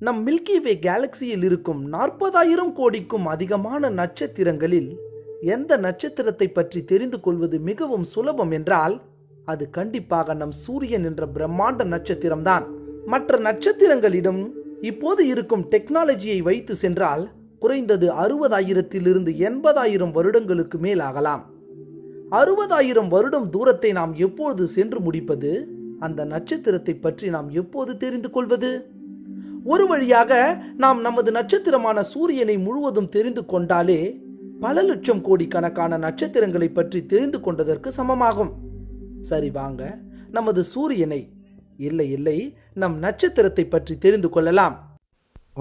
நம் மில்கி வே கேலக்சியில் இருக்கும் நாற்பதாயிரம் கோடிக்கும் அதிகமான நட்சத்திரங்களில் எந்த நட்சத்திரத்தை பற்றி தெரிந்து கொள்வது மிகவும் சுலபம் என்றால் அது கண்டிப்பாக நம் சூரியன் என்ற பிரம்மாண்ட நட்சத்திரம்தான். மற்ற நட்சத்திரங்களிடம் இப்போது இருக்கும் டெக்னாலஜியை வைத்து சென்றால் குறைந்தது அறுபதாயிரத்திலிருந்து எண்பதாயிரம் வருடங்களுக்கு மேல் ஆகலாம் அறுபதாயிரம் வருடம் தூரத்தை நாம் எப்போது சென்று முடிப்பது? அந்த நட்சத்திரத்தை பற்றி நாம் எப்போது தெரிந்து கொள்வது? ஒரு வழியாக நாம் நமது நட்சத்திரமான சூரியனை முழுவதும் தெரிந்து கொண்டாலே பல லட்சம் கோடி கணக்கான நட்சத்திரங்களை பற்றி தெரிந்து கொண்டதற்கு சமமாகும். சரி வாங்க நமது சூரியனை இல்லை இல்லை நம் நட்சத்திரத்தை பற்றி தெரிந்து கொள்ளலாம்.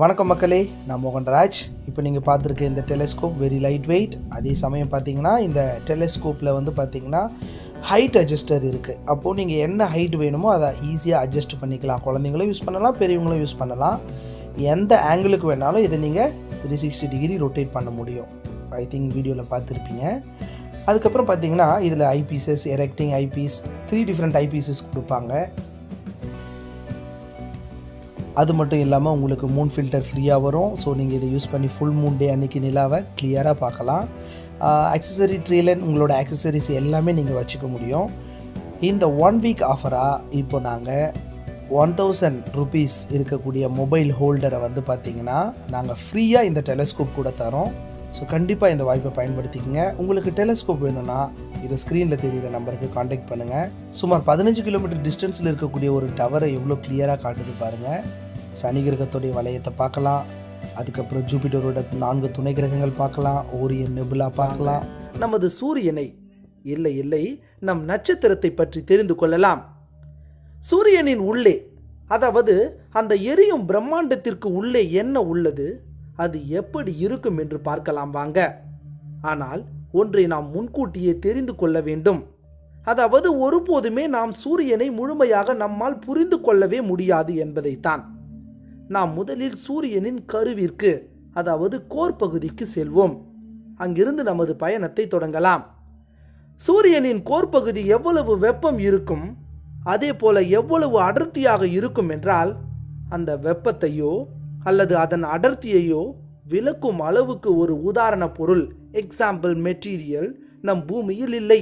வணக்கம் மக்களே நான் மோகன்ராஜ் இப்போ நீங்கள் பார்த்துருக்க இந்த டெலிஸ்கோப் வெரி லைட் வெயிட் அதே சமயம் பார்த்தீங்கன்னா இந்த டெலிஸ்கோப்பில் வந்து பார்த்தீங்கன்னா ஹைட் அட்ஜஸ்டர் இருக்குது அப்போது நீங்கள் என்ன ஹைட் வேணுமோ அதை ஈஸியாக அட்ஜஸ்ட் பண்ணிக்கலாம். குழந்தைங்களும் யூஸ் பண்ணலாம் பெரியவங்களும் யூஸ் பண்ணலாம். எந்த ஆங்கிளுக்கு வேணாலும் இதை நீங்கள் த்ரீ சிக்ஸ்டி டிகிரி ரொட்டேட் பண்ண முடியும். ஐ திங்க் வீடியோவில் பார்த்துருப்பீங்க. அதுக்கப்புறம் பார்த்தீங்கன்னா இதில் eyepieces erecting eyepiece three different eyepieces கொடுப்பாங்க. அது மட்டும் இல்லாமல் உங்களுக்கு மூன் ஃபில்டர் ஃப்ரீயாக வரும். ஸோ நீங்கள் இதை யூஸ் பண்ணி ஃபுல் மூன் டே அன்னைக்கு நிலாவை கிளியராக பார்க்கலாம். Uh, அக்சசரி ட்ரீலன் உங்களோட அக்சசரிஸ் எல்லாமே நீங்கள் வச்சுக்க முடியும். இந்த ஒன் வீக் ஆஃபராக இப்போ நாங்கள் ஒன் தௌசண்ட் ருபீஸ் இருக்கக்கூடிய மொபைல் ஹோல்டரை வந்து பார்த்தீங்கன்னா நாங்கள் ஃப்ரீயாக இந்த டெலஸ்கோப் கூட தரோம். ஸோ கண்டிப்பாக இந்த வாய்ப்பை பயன்படுத்திக்கங்க. உங்களுக்கு டெலஸ்கோப் வேணும்னா இது ஸ்க்ரீனில் தெரிகிற நம்பருக்கு காண்டாக்ட் பண்ணுங்கள் சுமார் பதினஞ்சு கிலோமீட்டர் டிஸ்டன்ஸில் இருக்கக்கூடிய ஒரு டவரை எவ்வளோ கிளியராக காட்டுது பாருங்கள் சனி கிரகத்துடைய வளையத்தை பார்க்கலாம். அதுக்கப்புறம் ஜூபிட்டரோட நான்கு துணை கிரகங்கள் பார்க்கலாம் ஓரியன் நெபுலா பார்க்கலாம். நமது சூரியனை இல்லை இல்லை நம் நட்சத்திரத்தை பற்றி தெரிந்து கொள்ளலாம். சூரியனின் உள்ளே அதாவது அந்த எரியும் பிரம்மாண்டத்திற்கு உள்ளே என்ன உள்ளது? அது எப்படி இருக்கும் என்று பார்க்கலாம் வாங்க. ஆனால் ஒன்றை நாம் முன்கூட்டியே தெரிந்து கொள்ள வேண்டும். அதாவது ஒருபோதுமே நாம் சூரியனை முழுமையாக நம்மால் புரிந்து கொள்ளவே முடியாது என்பதைத்தான். நாம் முதலில் சூரியனின் கருவிற்கு அதாவது கோர் பகுதிக்கு செல்வோம். அங்கிருந்து நமது பயணத்தை தொடங்கலாம். சூரியனின் கோர்ப்பகுதி எவ்வளவு வெப்பம் இருக்கும்? அதே போல எவ்வளவு அடர்த்தியாக இருக்கும் என்றால் அந்த வெப்பத்தையோ அல்லது அதன் அடர்த்தியையோ விளக்கும் அளவுக்கு ஒரு உதாரண பொருள் எக்ஸாம்பிள் மெட்டீரியல் நம் பூமியில் இல்லை.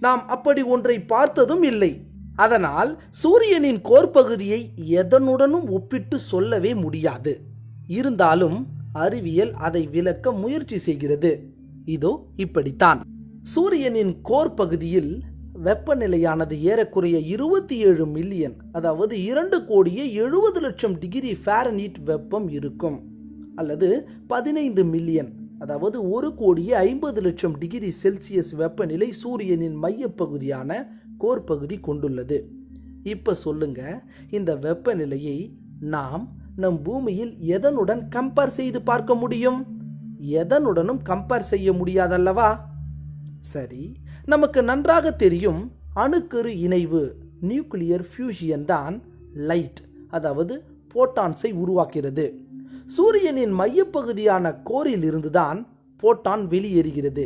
நாம் அப்படி ஒன்றை பார்த்ததும் இல்லை. அதனால் சூரியனின் கோர்பகுதியை எதனுடனும் ஒப்பிட்டு சொல்லவே முடியாது. இருந்தாலும் அறிவியல் அதை விளக்க முயற்சி செய்கிறது. இதோ இப்படித்தான். சூரியனின் கோர்பகுதியில் வெப்பநிலையானது ஏறக்குறைய இருபத்தி ஏழு மில்லியன் அதாவது இரண்டு கோடியே எழுபது லட்சம் டிகிரி ஃபாரனீட் வெப்பம் இருக்கும் அல்லது பதினைந்து மில்லியன் அதாவது ஒரு கோடியே ஐம்பது லட்சம் டிகிரி செல்சியஸ் வெப்பநிலை சூரியனின் மையப்பகுதியான கோர் பகுதி கொண்டுள்ளது. இப்போ சொல்லுங்க இந்த வெப்பநிலையை நாம் நம் பூமியில் எதனுடன் கம்பேர் செய்து பார்க்க முடியும்? எதனுடனும் கம்பேர் செய்ய முடியாதல்லவா? சரி நமக்கு நன்றாக தெரியும் அணுக்கரு இணைவு நியூக்ளியர் ஃபியூஷியன் தான் லைட் அதாவது போட்டான்ஸை உருவாக்கிறது சூரியனின் மையப்பகுதியான கோரில் இருந்துதான் போட்டான் வெளியேறுகிறது.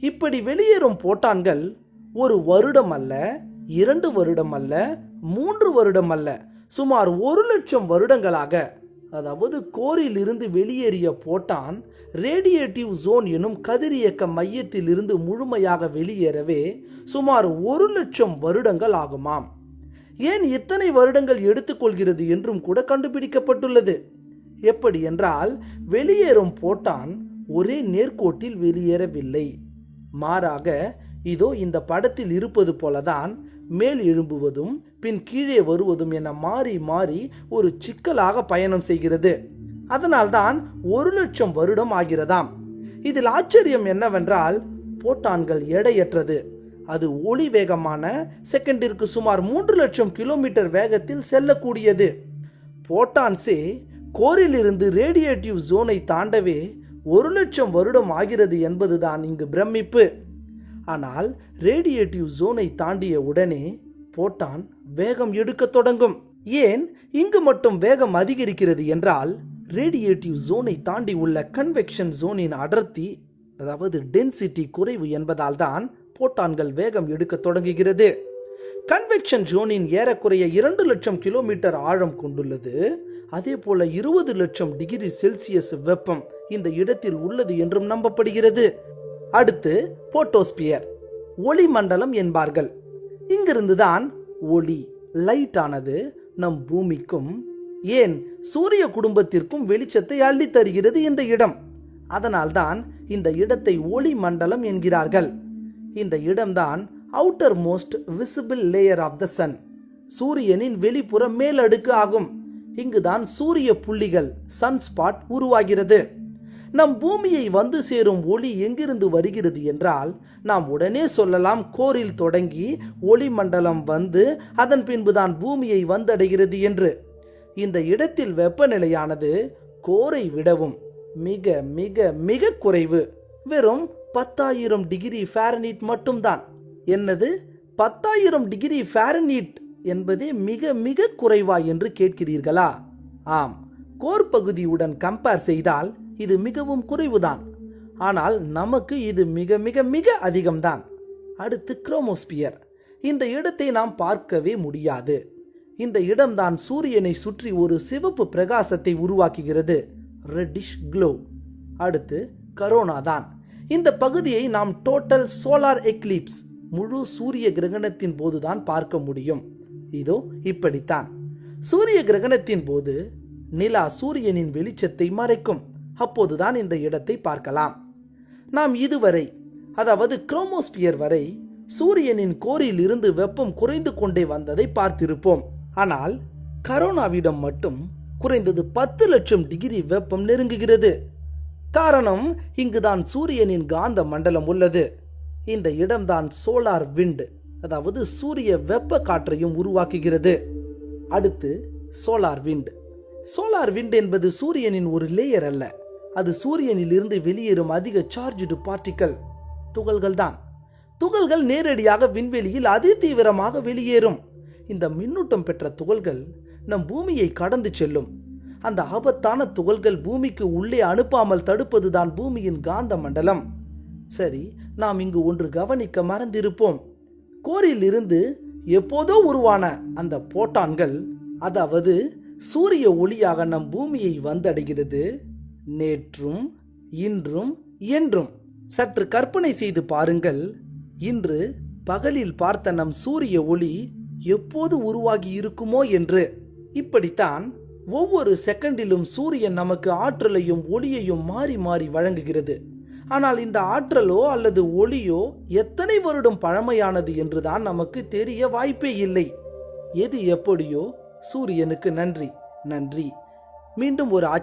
இப்படி வெளியேறும் போட்டான்கள் ஒரு வருடம் அல்ல இரண்டு வருடம் அல்ல மூன்று வருடம் அல்ல சுமார் ஒரு லட்சம் வருடங்களாக. அதாவது கோரில் இருந்து வெளியேறிய போட்டான் ரேடியேட்டிவ் ஜோன் எனும் கதிரியக்க மையத்தில் இருந்து முழுமையாக வெளியேறவே சுமார் ஒரு லட்சம் வருடங்கள் ஆகுமாம். ஏன் இத்தனை வருடங்கள் எடுத்துக்கொள்கிறது என்றும் கூட கண்டுபிடிக்கப்பட்டுள்ளது. எப்படி என்றால் வெளியேறும் போட்டான் ஒரே நேர்கோட்டில் வெளியேறவில்லை. மாறாக இதோ இந்த படத்தில் இருப்பது போலதான் மேல் எழும்புவதும் பின் கீழே வருவதும் என மாறி மாறி ஒரு சிக்கலாக பயணம் செய்கிறது. அதனால்தான் ஒரு லட்சம் வருடம் ஆகிறதாம். இதில் ஆச்சரியம் என்னவென்றால் போட்டான்கள் எடையற்றது. அது ஒளி வேகமான செகண்டிற்கு சுமார் மூன்று லட்சம் கிலோமீட்டர் வேகத்தில் செல்லக்கூடியது. போட்டான்ஸே கோரிலிருந்து ரேடியேட்டிவ் ஜோனை தாண்டவே ஒரு லட்சம் வருடம் ஆகிறது என்பதுதான் இங்கு பிரமிப்பு. ஆனால் ரேடியேட்டிவ் ஜோனை தாண்டிய உடனே போட்டான் வேகம் எடுக்கத் தொடங்கும். ஏன்? இங்கு மட்டும் வேகம் அதிகரிக்கிறது என்றால் ரேடியேட்டிவ் ஜோனை தாண்டி உள்ள கன்வெக்ஷன் ஜோனின் அடர்த்தி அதாவது டென்சிட்டி குறைவு என்பதால் தான் போட்டான்கள் வேகம் எடுக்க தொடங்குகிறது. கன்வெக்ஷன் ஜோனின் ஏறக்குறைய இரண்டு லட்சம் கிலோமீட்டர் ஆழம் கொண்டுள்ளது. அதே போல இருபது லட்சம் டிகிரி செல்சியஸ் வெப்பம் இந்த இடத்தில் உள்ளது என்றும் நம்பப்படுகிறது. அடுத்து போட்டோஸ்பியர் ஒளி மண்டலம் என்பார்கள். இங்கிருந்துதான் ஒளி லைட் ஆனது நம் பூமிக்கும் ஏன் சூரிய குடும்பத்திற்கும் வெளிச்சத்தை அள்ளி தருகிறது இந்த இடம். அதனால்தான் இந்த இடத்தை ஒளி மண்டலம் என்கிறார்கள். இந்த இடம்தான் outermost visible layer of the sun சூரியனின் வெளிப்புற மேலடுக்கு ஆகும். இங்குதான் சூரிய புள்ளிகள் சன் ஸ்பாட் உருவாகிறது. நம் பூமியை வந்து சேரும் ஒளி எங்கிருந்து வருகிறது என்றால் நாம் உடனே சொல்லலாம் கோரில் தொடங்கி ஒளி மண்டலம் வந்து அதன் பின்புதான் பூமியை வந்தடைகிறது என்று. இந்த இடத்தில் வெப்பநிலையானது கோரை விடவும் மிக மிக மிக குறைவு. வெறும் பத்தாயிரம் டிகிரி ஃபாரனீட் மட்டும்தான். என்னது? பத்தாயிரம் டிகிரி ஃபாரனீட் என்பதே மிக மிக குறைவா என்று கேட்கிறீர்களா? ஆம். கோர் பகுதியுடன் கம்பேர் செய்தால் இது மிகவும் குறைவுதான். ஆனால் நமக்கு இது மிக மிக மிக அதிகம்தான். அடுத்து குரோமோஸ்பியர். இந்த இடத்தை நாம் பார்க்கவே முடியாது. இந்த இடம்தான் சூரியனை சுற்றி ஒரு சிவப்பு பிரகாசத்தை உருவாக்குகிறது. ரெட்டிஷ் க்ளோ அடுத்து கரோனா தான். இந்த பகுதியை நாம் டோட்டல் சோலார் எக்லிப்ஸ் முழு சூரிய கிரகணத்தின் போதுதான் பார்க்க முடியும். இதோ இப்படித்தான். சூரிய கிரகணத்தின் போது நிலா சூரியனின் வெளிச்சத்தை மறைக்கும். அப்போதுதான் இந்த இடத்தை பார்க்கலாம். நாம் இதுவரை அதாவது குரோமோஸ்பியர் வரை சூரியனின் கோரில் இருந்து வெப்பம் குறைந்து கொண்டே வந்ததை பார்த்திருப்போம். ஆனால் கரோனாவிடம் மட்டும் குறைந்தது பத்து லட்சம் டிகிரி வெப்பம் நெருங்குகிறது. காரணம் இங்குதான் சூரியனின் காந்த மண்டலம் உள்ளது. இந்த இடம்தான் சோலார் விண்டு. அதாவது சூரிய வெப்ப காற்றையும் உருவாக்குகிறது. அடுத்து சோலார் விண்ட். சோலார் விண்ட் என்பது சூரியனின் ஒரு லேயர் அல்ல. அது சூரியனில் இருந்து வெளியேறும் அதிக சார்ஜ்டு பார்ட்டிக்கல் துகள்கள் தான். துகள்கள் நேரடியாக விண்வெளியில் அதி தீவிரமாக வெளியேறும். இந்த மின்னூட்டம் பெற்ற துகள்கள் நம் பூமியை கடந்து செல்லும். அந்த ஆபத்தான துகள்கள் பூமிக்கு உள்ளே அனுப்பாமல் தடுப்பதுதான் பூமியின் காந்த மண்டலம் சரி நாம் இங்கு ஒன்று கவனிக்க மறந்திருப்போம். கோரில் இருந்து எப்போதோ உருவான அந்த போட்டான்கள் அதாவது சூரிய ஒளியாக நம் பூமியை வந்தடைகிறது நேற்றும் இன்றும் என்றும். சற்று கற்பனை செய்து பாருங்கள் இன்று பகலில் பார்த்த நம் சூரிய ஒளி எப்போது உருவாகி இருக்குமோ என்று. இப்படித்தான் ஒவ்வொரு செகண்டிலும் சூரியன் நமக்கு ஆற்றலையும் ஒளியையும் மாறி மாறி வழங்குகிறது. ஆனால் இந்த ஆற்றலோ அல்லது ஒளியோ எத்தனை வருடம் பழமையானது என்றுதான் நமக்கு தெரிய வாய்ப்பே இல்லை. எது எப்படியோ? சூரியனுக்கு நன்றி. நன்றி. மீண்டும் ஒரு